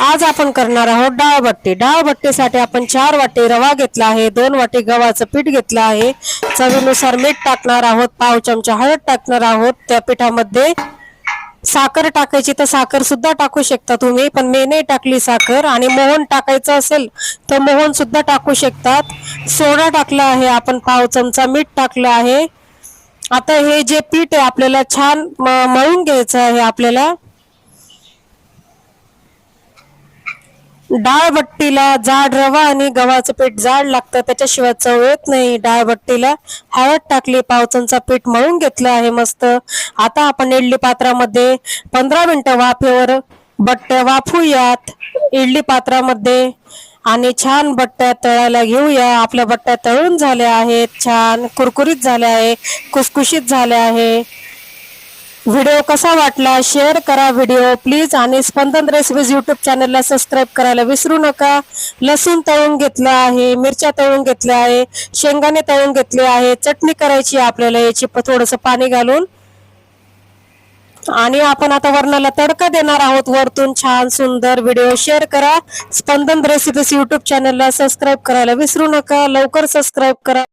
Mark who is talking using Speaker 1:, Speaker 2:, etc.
Speaker 1: आज आपण करणार आहोत डाळ बट्टी. डाळ आपण चार वाटी रवा घेतला आहे दोन वाटी गव्हाचं पीठ घेतलं आहे. चवीनुसार मीठ टाकणार आहोत पाव चमचा हळद टाकणार आहोत. त्या पिठामध्ये साखर टाकायची तर साखर सुद्धा टाकू शकता तुम्ही पण मी नाही टाकली साखर आणि मोहन टाकायचं असेल तर मोहन सुद्धा टाकू शकतात. सोडा टाकला आहे आपण पाव चमचा मीठ टाकलं आहे. आता हे जे पीठ आहे आपल्याला छान म- मळून घ्यायचं आहे आपल्याला. डाळबट्टीला जाड रवा आणि गव्हाचं पीठ जाड लागतं त्याच्याशिवाय चव येत नाही. डाळबट्टीला हळद टाकली पाव चमचा पीठ मळून घेतलं आहे मस्त. आता आपण इडली पात्रामध्ये पंधरा मिनिटं वाफेवर बट्ट्या वाफूयात. इडली पात्रामध्ये आणि छान बट्ट्या तळायला घेऊया. आपल्या बट्ट्या तळून झाल्या आहेत छान कुरकुरीत झाल्या आहे कुसकुशीत झाल्या आहे. व्हिडिओ कसा वाटला? शेअर करा व्हिडिओ प्लीज आणि स्पंदन रेसिपीज युट्यूब चॅनलला सबस्क्राईब करायला विसरू नका. लसूण तळून घेतलं आहे मिरच्या तळून घेतल्या आहे शेंगाने तळून घेतले आहे. चटणी करायची आहे आपल्याला याची थोडंसं पाणी घालून. आणि आपण आता वर्णाला तडका देणार आहोत. वरतून छान सुंदर व्हिडिओ शेअर करा. स्पंदन रेसिपीज युट्यूब चॅनलला सबस्क्राईब करायला विसरू नका. लवकर सबस्क्राईब करा.